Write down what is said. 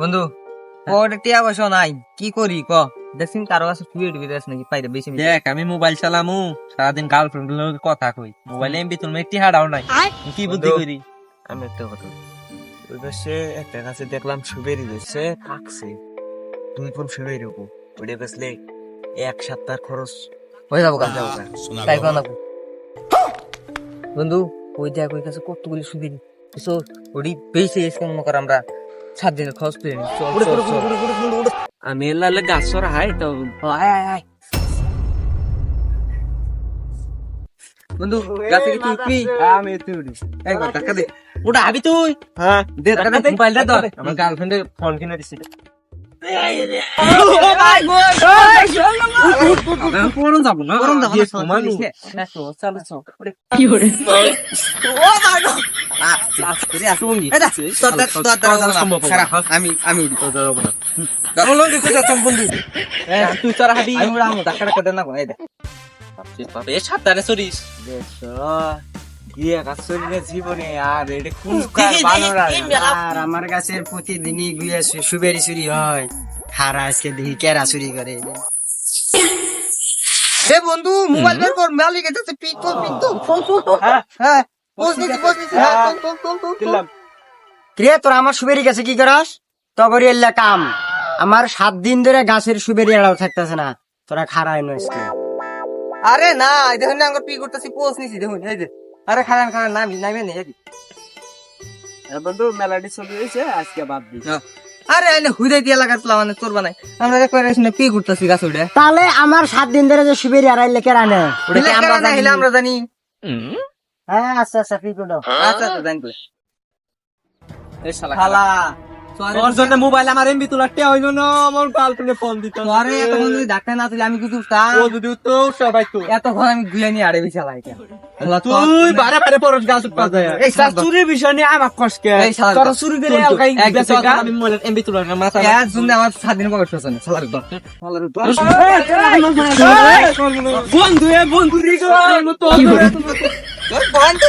বন্ধু ওটা টিয়া পয়সা নাই। কি করি ক? দেখছিন কারও কাছে শুয়ে নাকি? পাইরে বেশি। দেখ আমি মোবাইল চালামু সারাদিন গার্লফ্রেন্ড লোক কথা কই। মোবাইলে এমবি তুমি একটি হাড়াও নাই। কি বুদ্ধি বন্ধু। করি? আমি একটা কথা বলি। ওই পাশে একটা কাছে দেখলাম সুবেরি দিচ্ছে থাকছে। দুই ফোন সুবেরি উপর ওটা বেচলে এক সপ্তাহ খরচ হয়ে যাব কাজ যাব তাই বন্ধু ওই দেখ ওই কাছে কতগুলি সুবেরি তো ওটি বেশি এসে মনে কর আমরা। সাত দিনের খরচ নি। আমি এলালে গাছর হাই তো আয় আয় আয়। বন্ধু গাছে কি তুই? আমি তুই এই কর টাকা দে। ওটা আবি তুই? হ্যাঁ। দে টাকা দে মোবাইলটা ধর। আমার গার্লফ্রেন্ডে ফোন কিনে দিছি। পরম যাব না। পরম যাব দিয়ে ঘুমানো। চালু চল কি আমি আমি তুই তোর হাবি টাকা টাকা দেন না সাবধানে চড়িস আমার কাছে প্রতিদিনই গুয়া সুবেরি চুরি হয় খারা আজকে দেখি কেরা চুরি করে বন্ধু মোবাইল বের কর মালিক এটা পিক পিক তো ফোন ফোন হ্যাঁ হ্যাঁ হ্যাঁ তোল তোল তোল তোল দিলাম কিরে তোরা আমার সুবেরি গাছে কি করাস? তগরি এল্লা কাম। আমার সাত দিন ধরে গাছের সুবেরি এড়াও থাকতেছে না। তোরা খারাই নইস আরে না দেখুন না আমার পিক করতেছি নিছি দেখুন এই যে। আরে খারান খারান নামি নামি নেই বন্ধু মেলাডি চলে গেছে আজকে বাদ দি আরে এনে হুদাই দিয়া লাগাত মানে তোর বানাই। আমরা দেখ করে শুনে পি করতেছি গাছ উঠে তাহলে আমার সাত দিন ধরে যে সুবেরি এড়াইলে কেরা নেয়? ওটা আমরা জানি? আমরা আমরা জানি। হ্যাঁ আচ্ছা আচ্ছা ঠিক ওটা আচ্ছা আচ্ছা জানি এই শালা খালা তোর জন্য মোবাইল আমার এমবি তোলা টে হইল না আমার গার্লফ্রেন্ডে ফোন দিত আরে এতক্ষণ যদি ডাক্তার না তুলে আমি কিছু উঠতাম ও যদি তো সবাই তো এতক্ষণ আমি গুয়া নিয়ে আড়ে বিছা লাই তুই বারে বারে পরশ গাছ যায় এই শালা- চুরির বিষয় নিয়ে আমার কষ্টকে এই শালা- তোর চুরি করে চল, চল। কাই এক বেঁচে। আমি মোবাইল এমবি তোলা না মাথা এক জন্য আমার সাত দিন পকেট ফেসনে সালার দর সালার দর বন্ধু এ বন্ধু রে গো বন্ধ